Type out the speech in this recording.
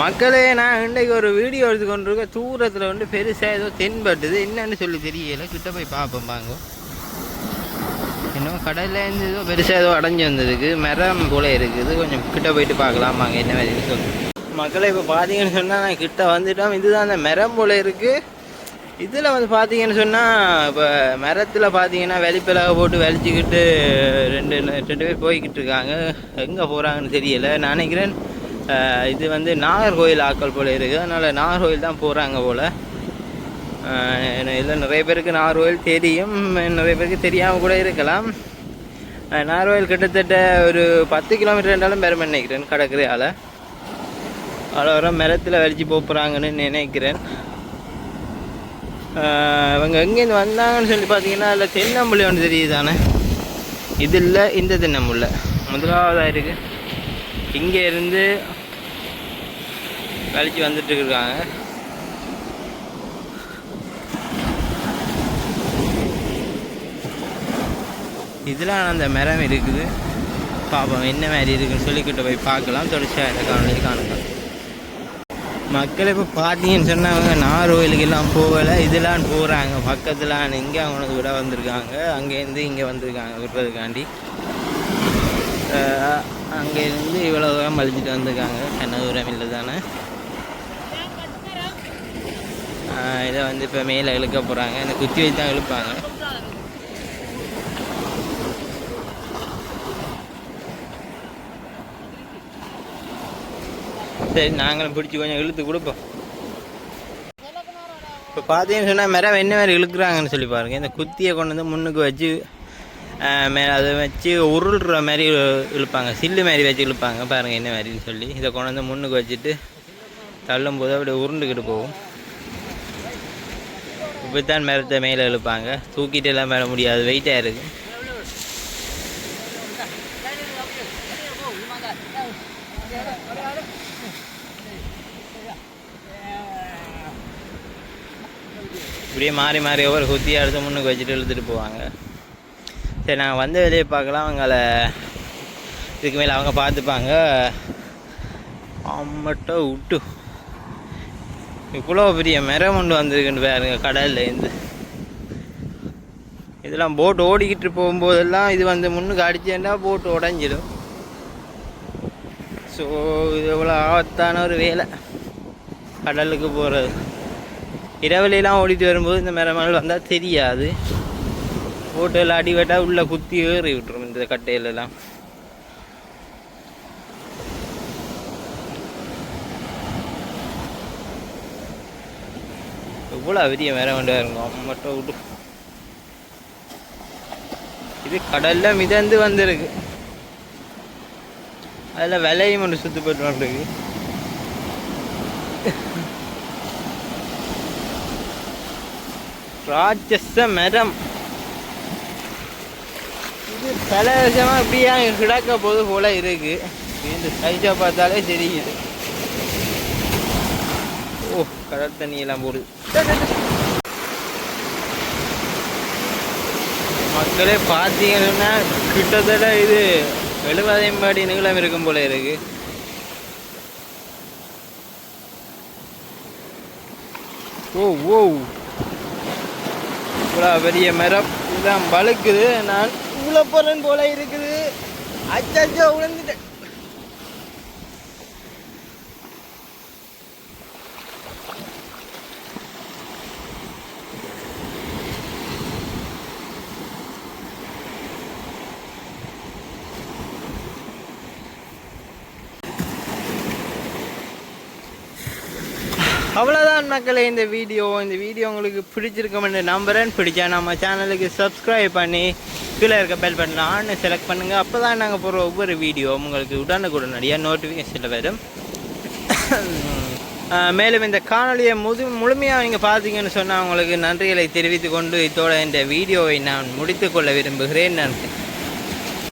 மக்களே நான் இன்றைக்கு ஒரு வீடியோ எடுத்து கொண்டிருக்க தூரத்தில் வந்து பெருசாக ஏதோ தென்பட்டுது. என்னன்னு சொல்லி தெரியலை. கிட்ட போய் பார்ப்போம் பாங்க இன்னும் கடல்லேருந்து ஏதோ பெருசாக ஏதோ அடைஞ்சு வந்ததுக்கு மரம் போல இருக்குது. கொஞ்சம் கிட்ட போயிட்டு பார்க்கலாம் வாங்க. என்ன மாதிரி சொல்லு மக்களை இப்போ பார்த்தீங்கன்னு சொன்னால் நான் கிட்ட வந்துட்டோம். இதுதான் அந்த மரம் போல இருக்குது இதில் வந்து பார்த்தீங்கன்னு சொன்னால் இப்போ மரத்தில் பார்த்தீங்கன்னா வெளிப்பிலக போட்டு வெளிச்சிக்கிட்டு ரெண்டு ரெண்டு பேர் போய்கிட்டு இருக்காங்க. எங்கே போகிறாங்கன்னு தெரியலை. நான் நினைக்கிறேன் இது வந்து நாகர்கோயில் ஆக்கள் போல் இருக்குது அதனால் நாகர்கோயில் தான் போகிறாங்க போல். இதில் நிறைய பேருக்கு நாகர்கோயில் தெரியும். நிறைய பேருக்கு தெரியாமல் கூட இருக்கலாம். நாகர்கோயில் கிட்டத்தட்ட ஒரு பத்து கிலோமீட்டர் இருந்தாலும் பெருமை நினைக்கிறேன் கடற்கரையால். அவ்வளோ வர மரத்தில் வலிச்சு போகிறாங்கன்னு நினைக்கிறேன். இவங்க எங்கேருந்து வந்தாங்கன்னு சொல்லி பார்த்தீங்கன்னா அதில் தென்னம்புள்ளி ஒன்று தெரியுது தானே. இது இல்லை இந்த தென்னம்புள்ளை. முதலாவதாக இருக்குது இங்கே இருந்து கழிச்சு வந்துட்டு இருக்காங்க. இதெல்லாம் அந்த மரம் இருக்குது. பாப்போம் என்ன மாதிரி இருக்குன்னு சொல்லிக்கிட்டு போய் பார்க்கலாம். தொடர்ச்சியாக இந்த காணொலி காணுங்க. மக்கள் இப்போ பார்த்தீங்கன்னு சொன்னாங்க நாகர்கோயிலுக்கு எல்லாம் போகலை. இதெல்லாம் போகிறாங்க பக்கத்தில் இங்கே அவனுக்கு விட வந்திருக்காங்க. அங்கேருந்து இங்கே வந்திருக்காங்க. விடுறதுக்காண்டி. அங்கேருந்து இவ்வளோ தூரம் மலிச்சிட்டு வந்திருக்காங்க. சின்ன தூரம் இல்லை தானே இதை வந்து இப்போ மேலே இழுக்க போகிறாங்க இந்த குத்தி வச்சு தான் இழுப்பாங்க. சரி நாங்களும் பிடிச்சி கொஞ்சம் இழுத்து கொடுப்போம். இப்போ பார்த்தீங்கன்னு சொன்னால் மரம் என்ன மாதிரி இழுக்கிறாங்கன்னு சொல்லி பாருங்கள் இந்த குத்தியை கொண்டு வந்து முன்னுக்கு வச்சு அதை வச்சு உருள்ற மாதிரி இழுப்பாங்க. சில்லு மாதிரி வச்சு இழுப்பாங்க. பாருங்கள் என்ன மாதிரின்னு சொல்லி. இதை கொண்டு வந்து முன்னுக்கு வச்சுட்டு தள்ளும் போது அப்படியே உருண்டுக்கிட்டு போகும். இப்படித்தான் மரத்தை மேலே இழுப்பாங்க. தூக்கிட்டு எல்லாம் மேலே முடியாது. வெயிட்டாக இருக்குது இப்படியே மாறி மாறி ஒவ்வொரு குத்தி அடுத்து முன்னுக்கு வச்சுட்டு இழுத்துட்டு போவாங்க. சரி நாங்கள் வந்த வெளியே பார்க்கலாம். அவங்கள இதுக்கு மேலே அவங்க பார்த்துப்பாங்க. அம்மட்ட விட்டு இவ்வளோ பெரிய மரம் ஒன்று வந்திருக்குன்னு பாருங்க கடல்லேருந்து இதெல்லாம் போட் ஓடிக்கிட்டு போகும்போதெல்லாம் இது வந்து முன்னுக்கு அடிச்சேன்னா போட்டு உடஞ்சிடும். ஸோ இது எவ்வளோ ஆபத்தான ஒரு வேலை. கடலுக்கு போகிறது இரவுலாம் ஓடிட்டு வரும்போது இந்த மரமல் வந்தால் தெரியாது. ஓட்டையில் அடி வெட்டா உள்ளே குத்தி ஏறி விட்டுரும் இந்த கட்டையிலலாம் எவ்வளோ பெரிய மரம் வேண்டியா இருக்கும் மட்டும் விட்டு இது கடல்ல மிதந்து வந்திருக்கு. அதில் விலையும் ஒன்று சுத்து போட்டு வந்துருக்கு. ராட்சச மரம். பல வருஷமா இப்படியா கிடக்க போது போல இருக்கு. இந்த சைஸை பார்த்தாலே தெரியுது. ஓ கடல் தண்ணி எல்லாம் போடுது மக்களே பார்த்தீங்கன்னா கிட்டத்தட்ட இது எழுபதையும் நீளம் இருக்கும் போல இருக்கு. ஓ ஓ. இவ்வளோ பெரிய மரம். இதான் வழுக்குது நான் உள்ள போகிறேன் போல இருக்குது. அச்சா விழுந்துட்டேன் அவ்வளோதான் மக்களே இந்த வீடியோ இந்த வீடியோ உங்களுக்கு பிடிச்சிருக்குமென்று நம்புகிறேன் பிடிச்சா நம்ம சேனலுக்கு சப்ஸ்கிரைப் பண்ணி கீழே இருக்க பெல் பட்டன் ஆன்னு செலக்ட் பண்ணுங்கள் அப்போ தான் நாங்கள் போகிற ஒவ்வொரு வீடியோ உங்களுக்கு உடனுக்குடனடியாக நோட்டிஃபிகேஷனில் வரும். மேலும் இந்த காணொலியை முது முழுமையாக நீங்கள் பார்த்தீங்கன்னு சொன்னால் உங்களுக்கு நன்றிகளை தெரிவித்து கொண்டு இதோட இந்த வீடியோவை நான் முடித்துக்கொள்ள விரும்புகிறேன். நான்